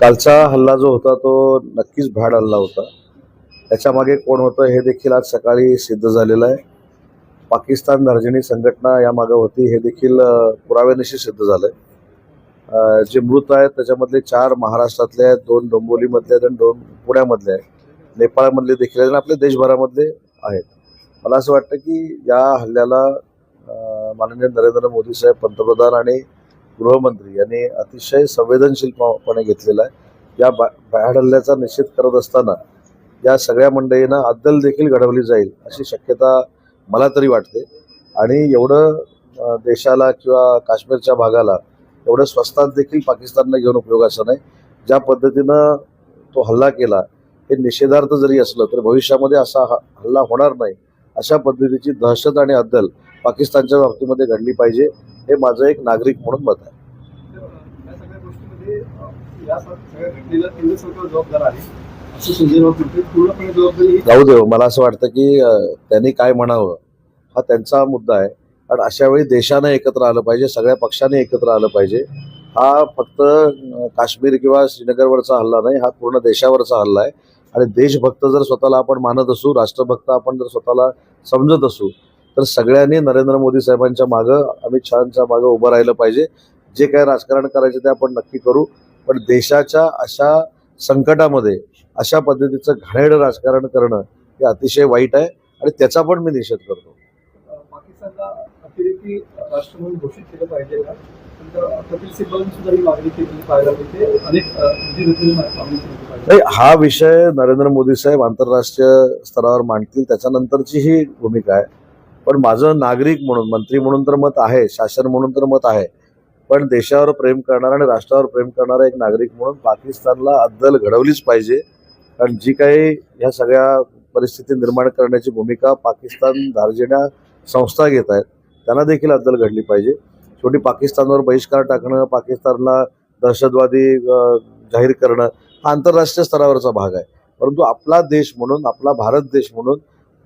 कालचा हल्ला जो होता तो नक्कीच भ्याड हल्ला होता. त्याच्यामागे कोण होतं हे देखील आज सकाळी सिद्ध झालेलं आहे. पाकिस्तान दर्जनी संघटना यामागे होती हे देखील पुराव्यानिशी सिद्ध झालं आहे जे मृत आहेत त्याच्यामधले चार महाराष्ट्रातले आहेत दोन डोंबोलीमधले आहेत आणि दोन पुण्यामधले आहेत. नेपाळमधले देखील आहेत आणि आपल्या देशभरामधले आहेत. मला असं वाटतं की या हल्ल्याला माननीय नरेंद्र मोदी साहेब पंतप्रधान आणि गृहमंत्री यांनी अतिशय संवेदनशीलपणे घेतलेला आहे. या बा भ्याड हल्ल्याचा निषेध करत असताना या सगळ्या मंडळींना अद्दल देखील घडवली जाईल अशी शक्यता मला तरी वाटते. आणि एवढं देशाला किंवा काश्मीरच्या भागाला एवढं स्वस्तात देखील पाकिस्ताननं घेऊन उपयोगाचं नाही. ज्या पद्धतीनं तो हल्ला केला हे निषेधार्थ जरी असलं तर भविष्यामध्ये असा हल्ला होणार नाही. अशा पद्धतीची दहशत आणि अद्दल पाकिस्तानच्या बाबतीमध्ये घडली पाहिजे हे माझं एक नागरिक म्हणून मत आहे. म्हणजे, या सगळ्या घटनेला केंद्र सरकार जबाबदार आहे असं संजय राऊत म्हणते पूर्णपणे जबाबदारी जाऊ देव मला असं वाटतं की त्यांनी काय म्हणावं हा त्यांचा मुद्दा आहे. कारण अशा वेळी देशानं एकत्र आलं पाहिजे सगळ्या पक्षाने एकत्र आलं पाहिजे. हा फक्त काश्मीर किंवा श्रीनगरवरचा हल्ला नाही हा पूर्ण देशावरचा हल्ला आहे. आणि देशभक्त जर स्वतःला आपण मानत असू राष्ट्रभक्त आपण जर स्वतःला समजत असू तर सगळ्यांनी नरेंद्र मोदी साहेबांच्या मागं अमित शहाच्या मागं उभं राहिलं पाहिजे. जे काय राजकारण करायचे ते आपण नक्की करू. पण देशाच्या अशा संकटामध्ये अशा पद्धतीचं घाणेरडं राजकारण करणं हे अतिशय वाईट आहे आणि त्याचा पण मी निषेध करतो. नाही हा विषय नरेंद्र मोदी साहेब आंतरराष्ट्रीय स्तरावर मांडतील त्याच्यानंतरची ही भूमिका आहे. पण माझं नागरिक म्हणून मंत्री म्हणून तर मत आहे शासन म्हणून तर मत आहे. पण देशावर प्रेम करणारा आणि राष्ट्रावर प्रेम करणारा एक नागरिक म्हणून पाकिस्तानला अद्दल घडवलीच पाहिजे. कारण जी काही ह्या सगळ्या परिस्थिती निर्माण करण्याची भूमिका पाकिस्तान धार्जिण्या संस्था घेत आहेत त्यांना देखील अद्दल घडली पाहिजे. शेवटी पाकिस्तानवर बहिष्कार टाकणं पाकिस्तानला दहशतवादी जाहीर करणं हा आंतरराष्ट्रीय स्तरावरचा भाग आहे. परंतु आपला देश म्हणून आपला भारत देश म्हणून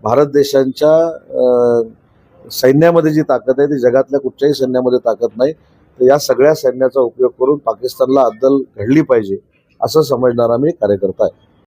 भारत देशांच्या सैन्यामध्ये जी ताकद आहे ती जगातल्या कुठच्याही सैन्यामध्ये ताकद नाही. तर या सगळ्या सैन्याचा उपयोग करून पाकिस्तानला अद्दल घडली पाहिजे असं समजणारा मी कार्यकर्ता आहे.